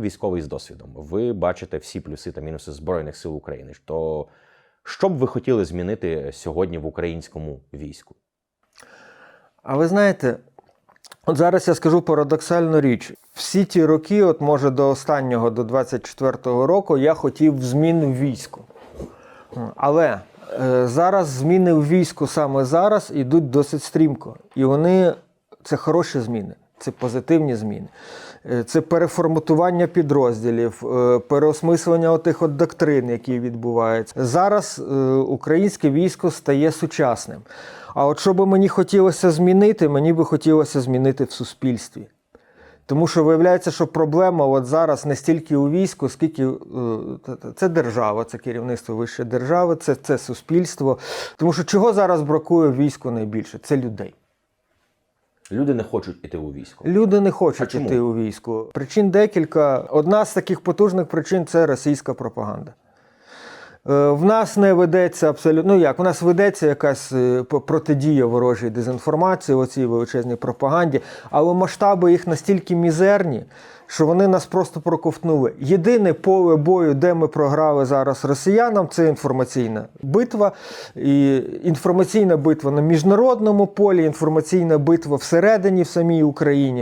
військовий з досвідом. Ви бачите всі плюси та мінуси Збройних сил України. То що б ви хотіли змінити сьогодні в українському війську? А ви знаєте, от зараз я скажу парадоксальну річ. Всі ті роки, от може до останнього, до 24-го року, я хотів змін в війську. Але е, зараз зміни в війську саме зараз йдуть досить стрімко. І вони це хороші зміни, це позитивні зміни. Е, Це переформатування підрозділів, е, переосмислення отих от доктрин, які відбуваються. Зараз е, українське військо стає сучасним. А от що би мені хотілося змінити, мені би хотілося змінити в суспільстві. Тому що виявляється, що проблема от зараз не стільки у війську, скільки це держава, це керівництво вищої держави, це, це суспільство. Тому що чого зараз бракує війську найбільше? Це людей. Люди не хочуть іти у військо. Люди не хочуть іти у військо. Причин декілька. Одна з таких потужних причин це російська пропаганда. Е, В нас не ведеться абсолютно. Ну як, у нас ведеться якась е, протидія ворожій дезінформації, оцій величезній пропаганді, але масштаби їх настільки мізерні, що вони нас просто проковтнули. Єдине поле бою, де ми програли зараз росіянам, це інформаційна битва. І інформаційна битва на міжнародному полі, інформаційна битва всередині в самій Україні.